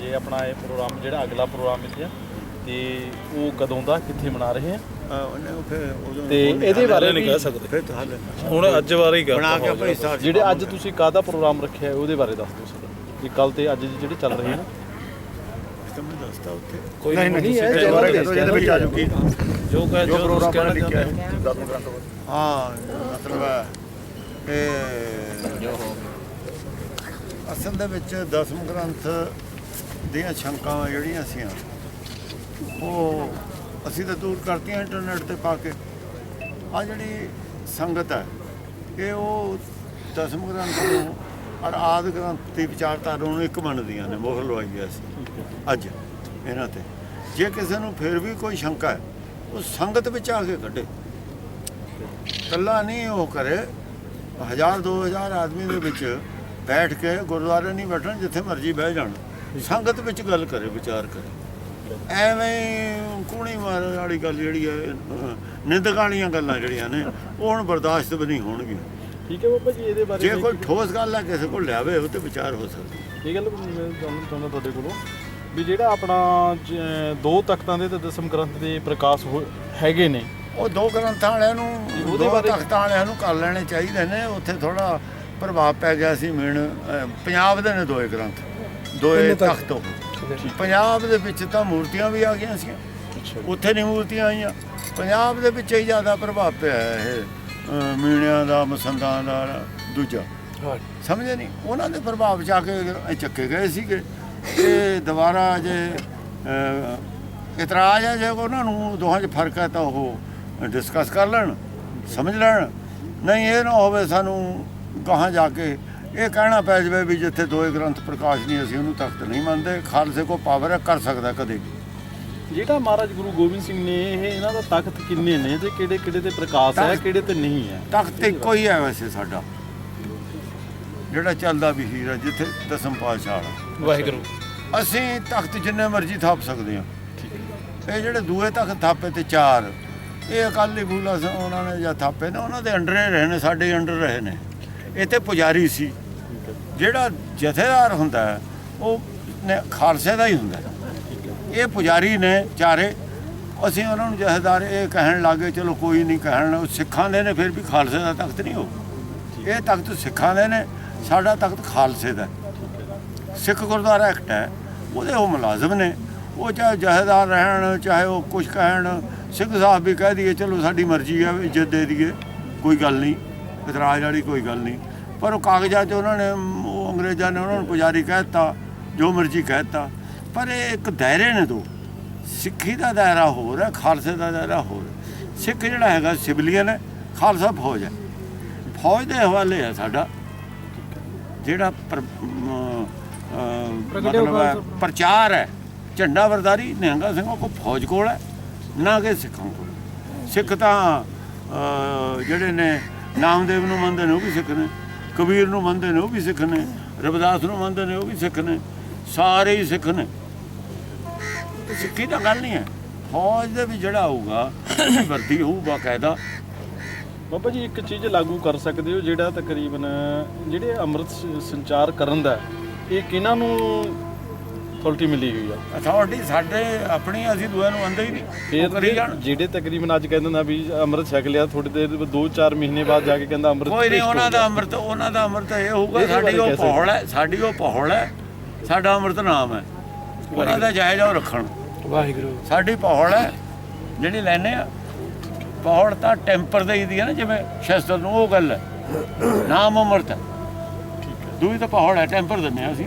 ਜੇ ਆਪਣਾ ਇਹ ਪ੍ਰੋਗਰਾਮ ਜਿਹੜਾ ਅਗਲਾ ਪ੍ਰੋਗਰਾਮ ਇੱਥੇ ਆ ਤੇ ਉਹ ਕਦੋਂ ਦਾ ਕਿੱਥੇ ਮਨਾ ਰਹੇ ਆ ਤੇ ਇਹਦੇ ਬਾਰੇ ਨਹੀਂ ਕਹਿ ਸਕਦੇ ਫਿਰ ਤਾਂ ਹੱਲ ਹੁਣ ਅੱਜ ਬਾਰੇ ਹੀ ਬਣਾ ਕੇ ਆਪਣੀ ਸਾਥ ਜਿਹੜੇ ਅੱਜ ਤੁਸੀਂ ਕਾਹਦਾ ਪ੍ਰੋਗਰਾਮ ਰੱਖਿਆ ਹੈ ਉਹਦੇ ਬਾਰੇ ਦੱਸ ਦਿਓ ਸਰ ਕਿ ਕੱਲ ਤੇ ਅੱਜ ਜਿਹੜੇ ਚੱਲ ਰਹੇ ਨੇ ਮੈਂ ਦੱਸਦਾ ਉੱਥੇ ਕੋਈ ਨਹੀਂ, ਨਹੀਂ ਇਹ ਤੁਸੀਂ ਕਹਿ ਇਹਦੇ ਵਿੱਚ ਆ ਜੂਗੀ ਜੋ ਕਹੇ ਜੋ ਪ੍ਰੋਗਰਾਮ ਲਿਖਿਆ ਹੈ ਹਾਂ ਮਤਲਬ ਇਹ ਅਸਲ ਦੇ ਵਿੱਚ ਦਸਮ ਗ੍ਰੰਥ ਦੀਆਂ ਸ਼ੰਕਾਵਾਂ ਜਿਹੜੀਆਂ ਸੀ ਉਹ ਅਸੀਂ ਤਾਂ ਦੂਰ ਕਰਤੀਆਂ ਇੰਟਰਨੈਟ ਤੇ ਪਾ ਕੇ। ਆ ਜਿਹੜੀ ਸੰਗਤ ਹੈ, ਇਹ ਉਹ ਦਸਮ ਗ੍ਰੰਥ ਨੂੰ ਔਰ ਆਦ ਗ੍ਰੰਥ ਦੀ ਵਿਚਾਰਧਾਰਾ ਨੂੰ ਇੱਕ ਮੰਨਦੀਆਂ ਨੇ ਮੋਹਰ ਲਵਾਈ ਗਿਆ ਸੀ ਅੱਜ ਇਹਨਾਂ ਤੇ। ਜੇ ਕਿਸੇ ਨੂੰ ਫਿਰ ਵੀ ਕੋਈ ਸ਼ੰਕਾ ਹੈ, ਉਹ ਸੰਗਤ ਵਿੱਚ ਆ ਕੇ ਕੱਢੇ। ਕੱਲਾ ਨਹੀਂ ਉਹ ਕਰੇ, ਹਜ਼ਾਰ, ਦੋ ਹਜ਼ਾਰ ਆਦਮੀ ਦੇ ਵਿੱਚ ਬੈਠ ਕੇ ਗੁਰਦੁਆਰੇ ਨਹੀਂ ਬੈਠਣ ਜਿੱਥੇ ਮਰਜ਼ੀ ਬਹਿ ਜਾਣ। ਸੰਗਤ ਵਿੱਚ ਗੱਲ ਕਰੇ ਵਿਚਾਰ ਕਰੇ। ਐਵੇਂ ਕੂਣੀ ਮਾਰਨ ਵਾਲੀ ਗੱਲ ਜਿਹੜੀ ਹੈ ਅਹ, ਨਿੰਦਕ ਵਾਲੀਆਂ ਗੱਲਾਂ ਜਿਹੜੀਆਂ ਨੇ ਉਹ ਹੁਣ ਬਰਦਾਸ਼ਤ ਵੀ ਨਹੀਂ ਹੋਣਗੀਆਂ। ਠੀਕ ਹੈ ਬਾਬਾ ਜੀ ਇਹਦੇ ਬਾਰੇ ਜੇ ਕੋਈ ਠੋਸ ਗੱਲ ਹੈ ਕਿਸੇ ਕੋਲ ਲਿਆਵੇ ਉਹ ਤੇ ਵਿਚਾਰ ਹੋ ਸਕਦਾ। ਇਹ ਗੱਲ ਮੈਂ ਚਾਹੁੰਦਾ ਤੁਹਾਡੇ ਕੋਲੋਂ ਵੀ ਜਿਹੜਾ ਆਪਣਾ ਦੋ ਤਖਤਾਂ ਦੇ ਤੇ ਦਸਮ ਗ੍ਰੰਥ ਦੇ ਪ੍ਰਕਾਸ਼ ਹੋ- ਹੈਗੇ ਨੇ। ਉਹ ਦੋ ਗ੍ਰੰਥਾਂ ਵਾਲਿਆਂ ਨੂੰ ਉਹਦੇ ਬਾਰੇ- ਤਖਤਾਂ ਵਾਲਿਆਂ ਨੂੰ ਕਰ ਲੈਣੇ ਚਾਹੀਦੇ ਨੇ ਉੱਥੇ ਥੋੜਾ ਪ੍ਰਭਾਵ ਪੈ ਗਿਆ ਸੀ ਮੇਨ ਪੰਜਾਬ ਦੇ ਨੇ ਦੋਏ ਗ੍ਰੰਥ ਦੋਏ ਤਖਤ। ਪੰਜਾਬ ਦੇ ਵਿੱਚ ਤਾਂ ਮੂਰਤੀਆਂ ਵੀ ਆ ਗਈਆਂ ਸੀ ਉੱਥੇ ਨਹੀਂ ਮੂਰਤੀਆਂ ਆਈਆਂ। ਪੰਜਾਬ ਦੇ ਵਿੱਚ ਹੀ ਜ਼ਿਆਦਾ ਪ੍ਰਭਾਵ ਪਿਆ ਇਹ ਮੀਣਿਆਂ ਦਾ ਮਸੰਦਾਂ ਦਾ ਦੂਜਾ। ਸਮਝੇ ਨਹੀਂ? ਉਹਨਾਂ ਦੇ ਪ੍ਰਭਾਵ ਚ ਆ ਕੇ ਇਹ ਚੱਕੇ ਗਏ ਸੀਗੇ। ਤੇ ਦੁਬਾਰਾ ਜੇ ਇਤਰਾਜ਼ ਹੈ ਜੇ ਉਹਨਾਂ ਨੂੰ ਦੋਹਾਂ 'ਚ ਫ਼ਰਕ ਹੈ ਤਾਂ ਉਹ ਡਿਸਕਸ ਕਰ ਲੈਣ ਸਮਝ ਲੈਣ। ਨਹੀਂ ਇਹ ਨਾ ਹੋਵੇ ਸਾਨੂੰ ਕਹਾਂ ਜਾ ਕੇ ਇਹ ਕਹਿਣਾ ਪੈ ਜਾਵੇ ਵੀ ਜਿੱਥੇ ਦੋਏ ਗ੍ਰੰਥ ਪ੍ਰਕਾਸ਼ ਨਹੀਂ ਅਸੀਂ ਉਹਨੂੰ ਤਖਤ ਨਹੀਂ ਮੰਨਦੇ। ਖਾਲਸੇ ਕੋ ਪਾਵਰ ਹੈ ਕਰ ਸਕਦਾ ਕਦੇ ਵੀ। ਜਿਹੜਾ ਮਹਾਰਾਜ ਗੁਰੂ ਗੋਬਿੰਦ ਸਿੰਘ ਨੇ ਇਹ ਇਹਨਾਂ ਦਾ ਤਖਤ ਕਿੰਨੇ ਨੇ ਤੇ ਕਿਹੜੇ ਕਿਹੜੇ ਤੇ ਪ੍ਰਕਾਸ਼ ਹੈ ਤਖ਼ਤ- ਕਿਹੜੇ ਤੇ ਨਹੀਂ ਹੈ? ਤਖਤ ਇੱਕੋ ਹੀ ਹੈ ਵੈਸੇ ਸਾਡਾ। ਜਿਹੜਾ ਚੱਲਦਾ ਵੀ ਹੀਰਾ ਜਿੱਥੇ ਦਸਮ ਪਾਤਸ਼ਾਹ ਵਾਹਿਗੁਰੂ। ਅਸੀਂ ਤਖਤ ਜਿੰਨੇ ਮਰਜ਼ੀ ਥਾਪ ਸਕਦੇ ਹਾਂ। ਇਹ ਜਿਹੜੇ ਦੂਏ ਤਖਤ ਥਾਪੇ ਤੇ ਚਾਰ ਇਹ ਅਕਾਲੀ ਫੂਲਾ ਸ ਉਹਨਾਂ ਨੇ ਜਾਂ ਥਾਪੇ ਨੇ ਉਹਨਾਂ ਦੇ ਅੰਡਰ ਹੀ ਰਹੇ ਨੇ ਸਾਡੇ ਅੰਡਰ ਰਹੇ ਨੇ। ਇੱਥੇ ਪੁਜਾਰੀ ਸੀ। ਜਿਹੜਾ ਜਥੇਦਾਰ ਹੁੰਦਾ ਹੈ, ਉਹ ਨੇ ਖਾਲਸੇ ਦਾ ਹੀ ਹੁੰਦਾ। ਇਹ ਪੁਜਾਰੀ ਨੇ ਚਾਰੇ ਅਸੀਂ ਉਹਨਾਂ ਨੂੰ ਜਥੇਦਾਰ ਇਹ ਕਹਿਣ ਲੱਗੇ ਚਲੋ ਕੋਈ ਨਹੀਂ ਕਹਿਣ ਸਿੱਖਾਂ ਦੇ ਨੇ ਫਿਰ ਵੀ ਖਾਲਸੇ ਦਾ ਤਖਤ ਨਹੀਂ ਹੋ ਇਹ ਤਖਤ ਸਿੱਖਾਂ ਦੇ ਨੇ ਸਾਡਾ ਤਖਤ ਖਾਲਸੇ ਦਾ। ਸਿੱਖ ਗੁਰਦੁਆਰਾ ਐਕਟ ਹੈ ਉਹਦੇ ਉਹ ਮੁਲਾਜ਼ਮ ਨੇ ਉਹ ਚਾਹੇ ਜਹੇਦਾਰ ਰਹਿਣ ਚਾਹੇ ਉਹ ਕੁਝ ਕਹਿਣ ਸਿੰਘ ਸਾਹਿਬ ਵੀ ਕਹਿ ਦਈਏ ਚਲੋ ਸਾਡੀ ਮਰਜ਼ੀ ਹੈ ਇੱਜ਼ਤ ਦੇ ਦਈਏ ਕੋਈ ਗੱਲ ਨਹੀਂ। ਇਤਰਾਜ਼ ਵਾਲੀ ਕੋਈ ਗੱਲ ਨਹੀਂ। ਪਰ ਉਹ ਕਾਗਜ਼ਾਂ 'ਚ ਉਹਨਾਂ ਨੇ ਉਹ ਅੰਗਰੇਜ਼ਾਂ ਨੇ ਉਹਨਾਂ ਨੂੰ ਪੁਜਾਰੀ ਕਹਿ ਦਿੱਤਾ ਜੋ ਮਰਜ਼ੀ ਕਹਿ ਦਿੱਤਾ। ਪਰ ਇਹ ਇੱਕ ਦਾਇਰੇ ਨੇ ਦੋ। ਸਿੱਖੀ ਦਾ ਦਾਇਰਾ ਹੋਰ ਹੈ ਖਾਲਸੇ ਦਾ ਦਾਇਰਾ ਹੋਰ। ਸਿੱਖ ਜਿਹੜਾ ਹੈਗਾ ਸਿਵਲੀਅਨ ਹੈ ਖਾਲਸਾ ਫੌਜ ਹੈ। ਫੌਜ ਦੇ ਹਵਾਲੇ ਹੈ ਸਾਡਾ। ਜਿਹੜਾ ਮਤਲਬ ਹੈ ਪ੍ਰਚਾਰ ਹੈ ਝੰਡਾ ਵਰਦਾਰੀ ਨਿਹੰਗਾ ਸਿੰਘਾਂ ਕੋ ਫੌਜ ਕੋਲ ਹੈ ਨਾ ਕਿ ਸਿੱਖਾਂ ਕੋਲ। ਸਿੱਖ ਤਾਂ ਜਿਹੜੇ ਨੇ ਨਾਮਦੇਵ ਨੂੰ ਮੰਨਦੇ ਨੇ, ਉਹ ਵੀ ਸਿੱਖ ਨੇ। ਕਬੀਰ ਨੂੰ ਮੰਨਦੇ ਨੇ, ਉਹ ਵੀ ਸਿੱਖ ਨੇ। ਰਵਿਦਾਸ ਨੂੰ ਮੰਨਦੇ ਨੇ, ਉਹ ਵੀ ਸਿੱਖ ਨੇ। ਸਾਰੇ ਹੀ ਸਿੱਖ ਨੇ। ਸਿੱਖੀ ਤਾਂ ਗੱਲ ਨਹੀਂ ਹੈ। ਫੌਜ ਦੇ ਵੀ ਜਿਹੜਾ ਹੋਊਗਾ ਵਰਦੀ ਹੋਊ ਬਾਕਾਇਦਾ ਬਾਬਾ ਜੀ, ਇੱਕ ਚੀਜ਼ ਲਾਗੂ ਕਰ ਸਕਦੇ ਹੋ, ਜਿਹੜਾ ਤਕਰੀਬਨ ਜਿਹੜੇ ਅੰਮ੍ਰਿਤ ਸੰਚਾਰ ਕਰਨ ਦਾ ਇਹ ਕਿਹਨਾਂ ਨੂੰ ਅਥਾਰਟੀ ਮਿਲੀ ਹੋਈ ਆ। ਅਥਾਰਟੀ ਸਾਡੇ ਆਪਣੀ ਅਸੀਂ ਦੂਏ ਨੂੰ ਆਂਦੇ ਹੀ ਨਹੀਂ। ਫਿਰ ਕਰੀ ਜਾਣ। ਜਿਹੜੇ ਤਕਰੀਬਨ ਅੱਜ ਕਹਿੰਦੇ ਨਾ ਵੀ ਅੰਮ੍ਰਿਤ ਛਕ ਲਿਆ ਥੋੜੀ ਦੇਰ 2-4 ਮਹੀਨੇ ਬਾਅਦ ਜਾ ਕੇ ਕਹਿੰਦਾ ਅੰਮ੍ਰਿਤ ਕੋਈ ਨਹੀਂ ਉਹਨਾਂ ਦਾ। ਅੰਮ੍ਰਿਤ ਉਹਨਾਂ ਦਾ ਅੰਮ੍ਰਿਤ ਇਹ ਹੋਊਗਾ ਸਾਡੀ ਉਹ। ਪਹੌਲ ਹੈ ਸਾਡੀ ਉਹ ਪਹੌਲ ਹੈ ਸਾਡਾ ਅੰਮ੍ਰਿਤ ਨਾਮ ਹੈ। ਉਹਨਾਂ ਦਾ ਜਾਇਜ਼ ਉਹ ਰੱਖਣ। ਵਾਹਿਗੁਰੂ। ਸਾਡੀ ਪਹੌਲ ਹੈ ਜਿਹੜੀ ਲੈਨੇ ਆ। ਪਹੌਲ ਤਾਂ ਟੈਂਪਰ ਦੇ ਦੀ ਹੈ ਨਾ ਜਿਵੇਂ ਸ਼ਸਤਰ ਨੂੰ ਉਹ ਗੱਲ ਹੈ। ਨਾਮ ਅੰਮ੍ਰਿਤ ਹੈ। ਦੂਈ ਤਾਂ ਪਹੌਲ ਹੈ ਟੈਂਪਰ ਦਿੰਦੇ ਹਾਂ ਅਸੀਂ।